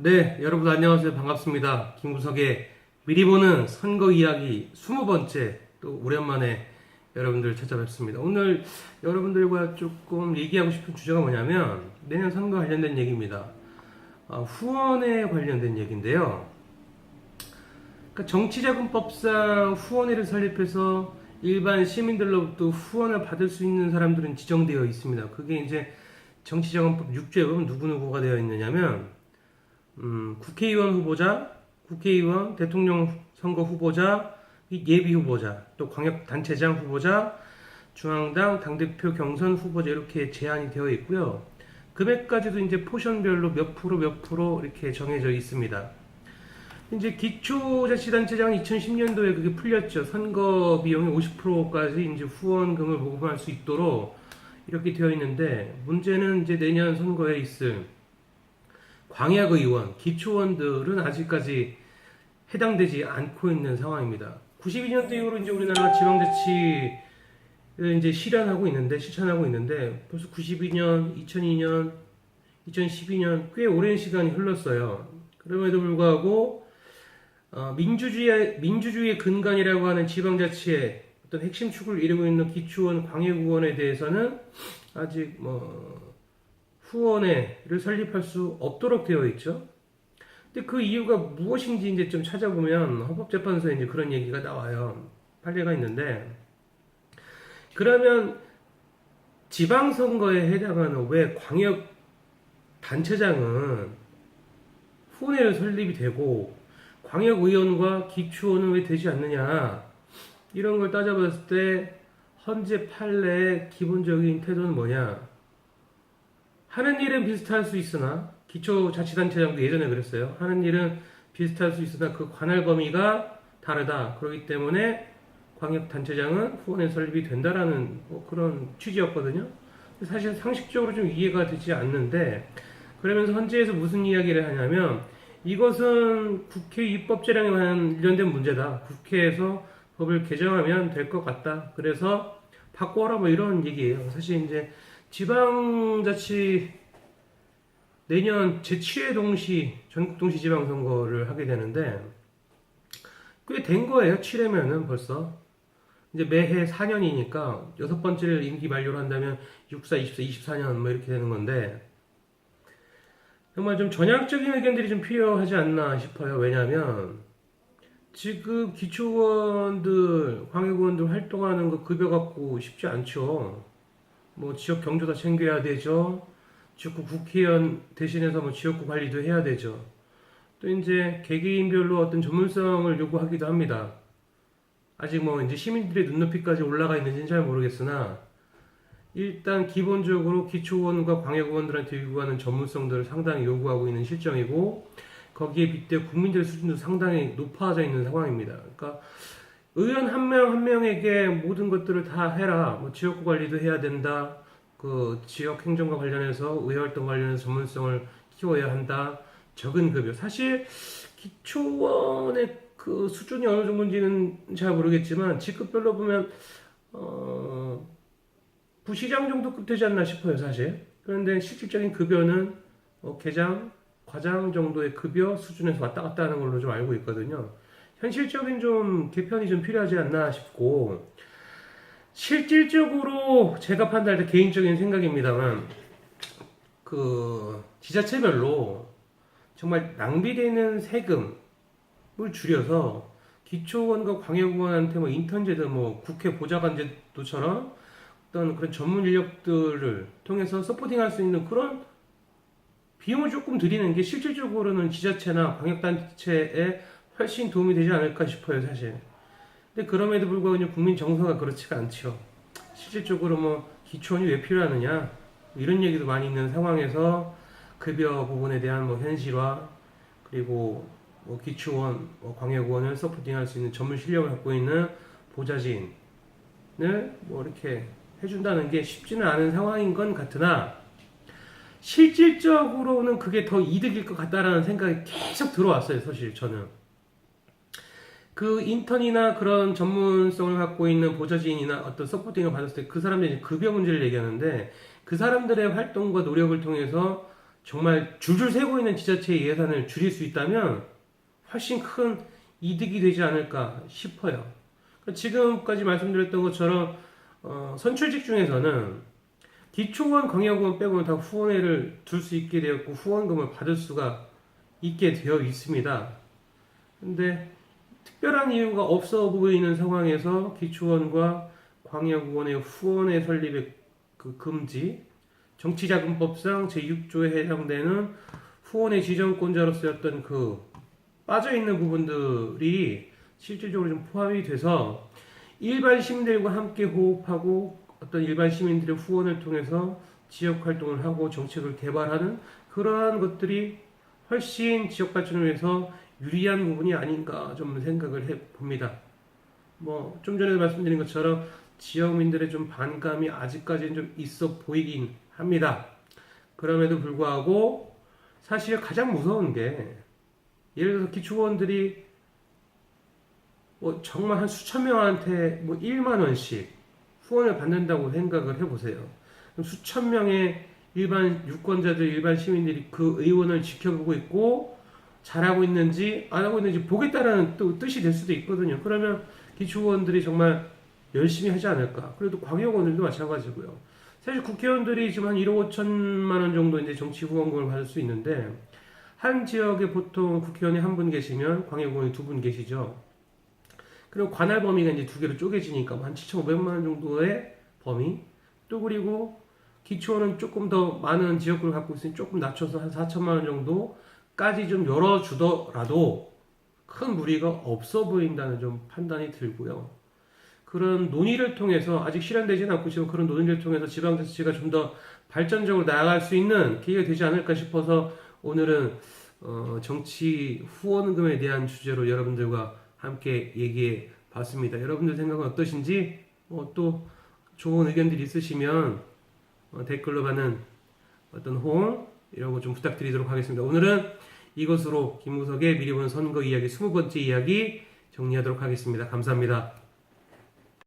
네, 여러분 안녕하세요. 반갑습니다. 김구석의 미리 보는 선거 이야기 20번째 또 오랜만에 여러분들 찾아뵙습니다. 오늘 여러분들과 조금 얘기하고 싶은 주제가 뭐냐면 내년 선거 관련된 얘기입니다. 아, 후원에 관련된 얘기인데요. 그러니까 정치자금법상 후원회를 설립해서 일반 시민들로부터 후원을 받을 수 있는 사람들은 지정되어 있습니다. 그게 이제 정치자금법 6조에 보면 누구누구가 되어 있느냐면 음, 국회의원 후보자, 국회의원, 대통령 선거 후보자, 이 예비 후보자, 또 광역단체장 후보자, 중앙당 당대표 경선 후보자 이렇게 제한이 되어 있고요. 금액까지도 이제 포션별로 몇 프로 몇 프로 이렇게 정해져 있습니다. 이제 기초자치단체장 2010년도에 그게 풀렸죠. 선거 비용의 50%까지 이제 후원금을 모금할 수 있도록 이렇게 되어 있는데 문제는 이제 내년 선거에 있을 광역의원, 기초원들은 아직까지 해당되지 않고 있는 상황입니다. 92년도 이후로 이제 우리나라 지방자치를 이제 실현하고 있는데, 실천하고 있는데, 벌써 92년, 2002년, 2012년 꽤 오랜 시간이 흘렀어요. 그럼에도 불구하고, 어, 민주주의, 민주주의의 근간이라고 하는 지방자치의 어떤 핵심 축을 이루고 있는 기초원, 광역의원에 대해서는 아직 뭐, 후원회를 설립할 수 없도록 되어 있죠. 근데 그 이유가 무엇인지 이제 좀 찾아보면 헌법재판소에 이제 그런 얘기가 나와요. 판례가 있는데 그러면 지방선거에 해당하는 왜 광역 단체장은 후원회를 설립이 되고 광역 의원과 기초원은 왜 되지 않느냐 이런 걸 따져봤을 때 헌재 판례의 기본적인 태도는 뭐냐 하는 일은 비슷할 수 있으나 기초자치단체장도 예전에 그랬어요. 하는 일은 비슷할 수 있으나 그 관할 범위가 다르다. 그렇기 때문에 광역단체장은 후원의 설립이 된다라는 뭐 그런 취지였거든요. 사실 상식적으로 좀 이해가 되지 않는데 그러면서 헌재에서 무슨 이야기를 하냐면 이것은 국회 입법제량에 관련된 문제다. 국회에서 법을 개정하면 될 것 같다. 그래서 바꿔라 뭐 이런 얘기예요. 사실 이제 지방자치 내년 제7회 동시 전국 동시 지방선거를 하게 되는데 꽤 된 거예요. 7회면은 벌써 이제 매해 4년이니까 여섯 번째를 임기 만료를 한다면 64, 24, 24년 뭐 이렇게 되는 건데 정말 좀 전향적인 의견들이 좀 필요하지 않나 싶어요. 왜냐하면 지금 기초원들, 광역원들 활동하는 거 급여 갖고 쉽지 않죠. 뭐 지역 경조사 챙겨야 되죠. 지역구 국회의원 대신해서 뭐 지역구 관리도 해야 되죠. 또 이제 개개인별로 어떤 전문성을 요구하기도 합니다. 아직 뭐 이제 시민들의 눈높이까지 올라가 있는지는 잘 모르겠으나 일단 기본적으로 기초의원과 광역의원들한테 요구하는 전문성들을 상당히 요구하고 있는 실정이고 거기에 빗대 국민들 수준도 상당히 높아져 있는 상황입니다. 그러니까 의원 한명한 명에게 모든 것들을 다 해라. 뭐 지역구 관리도 해야 된다. 그 지역 행정과 관련해서 의회 활동 관련해서 전문성을 키워야 한다. 적은 급여. 사실 기초원의 그 수준이 어느 정도인지는 잘 모르겠지만 직급별로 보면 어 부시장 정도급 되지 않나 싶어요, 사실. 그런데 실질적인 급여는 어, 계장, 과장 정도의 급여 수준에서 왔다 갔다 하는 걸로 좀 알고 있거든요. 현실적인 좀 개편이 좀 필요하지 않나 싶고 실질적으로 제가 판단할 때 개인적인 생각입니다만 그 지자체별로 정말 낭비되는 세금을 줄여서 기초원과 광역의원한테 뭐 인턴제도 뭐 국회 보좌관제도처럼 어떤 그런 전문 인력들을 통해서 서포팅할 수 있는 그런 비용을 조금 드리는 게 실질적으로는 지자체나 광역단체에 훨씬 도움이 되지 않을까 싶어요, 사실. 근데 그럼에도 불구하고 국민 정서가 그렇지가 않죠. 실질적으로 뭐 기초원이 왜 필요하느냐 뭐 이런 얘기도 많이 있는 상황에서 급여 부분에 대한 뭐 현실화 그리고 뭐 기초원, 뭐 광역원을 서포팅할 수 있는 전문 실력을 갖고 있는 보좌진을 뭐 이렇게 해준다는 게 쉽지는 않은 상황인 건 같으나 실질적으로는 그게 더 이득일 것 같다라는 생각이 계속 들어왔어요, 사실 저는. 그 인턴이나 그런 전문성을 갖고 있는 보좌진이나 어떤 서포팅을 받았을 때 그 사람들이 급여 문제를 얘기하는데 그 사람들의 활동과 노력을 통해서 정말 줄줄 새고 있는 지자체의 예산을 줄일 수 있다면 훨씬 큰 이득이 되지 않을까 싶어요. 그러니까 지금까지 말씀드렸던 것처럼 어, 선출직 중에서는 기초원 광역원 빼고는 다 후원회를 둘 수 있게 되었고 후원금을 받을 수가 있게 되어 있습니다. 근데 특별한 이유가 없어 보이는 상황에서 기초원과 광역원의 후원회 설립의 그 금지, 정치자금법상 제6조에 해당되는 후원의 지정권자로서였던 그 빠져 있는 부분들이 실질적으로 좀 포함이 돼서 일반 시민들과 함께 호흡하고 어떤 일반 시민들의 후원을 통해서 지역 활동을 하고 정책을 개발하는 그러한 것들이 훨씬 지역 발전을 위해서 유리한 부분이 아닌가 좀 생각을 해 봅니다. 뭐 좀 전에 말씀드린 것처럼 지역민들의 좀 반감이 아직까지는 좀 있어 보이긴 합니다. 그럼에도 불구하고 사실 가장 무서운 게 예를 들어서 기초원들이 뭐 정말 한 수천 명한테 뭐 1만 원씩 후원을 받는다고 생각을 해보세요. 수천 명의 일반 유권자들, 일반 시민들이 그 의원을 지켜보고 있고 잘하고 있는지 안 하고 있는지 보겠다라는 또 뜻이 될 수도 있거든요. 그러면 기초원들이 정말 열심히 하지 않을까. 그래도 광역원들도 마찬가지고요. 사실 국회의원들이 지금 한 1억 5천만 원 정도 이제 정치 후원금을 받을 수 있는데 한 지역에 보통 국회의원이 한 분 계시면 광역의원이 두 분 계시죠. 그리고 관할 범위가 이제 두 개로 쪼개지니까 한 7,500만 원 정도의 범위. 또 그리고 기초는 조금 더 많은 지역구를 갖고 있으니 조금 낮춰서 한 4천만 원 정도 까지 좀 열어주더라도 큰 무리가 없어 보인다는 좀 판단이 들고요. 그런 논의를 통해서 아직 실현되지는 않고 지금 그런 논의를 통해서 지방자치가 좀 더 발전적으로 나아갈 수 있는 기회가 되지 않을까 싶어서 오늘은 어, 정치 후원금에 대한 주제로 여러분들과 함께 얘기해 봤습니다. 여러분들 생각은 어떠신지 어, 또 좋은 의견들이 있으시면 어, 댓글로 받는 어떤 호응 거좀 부탁드리도록 하겠습니다. 오늘은 이것으로 김무석의 미리 본 선거 이야기 20번째 이야기 정리하도록 하겠습니다. 감사합니다.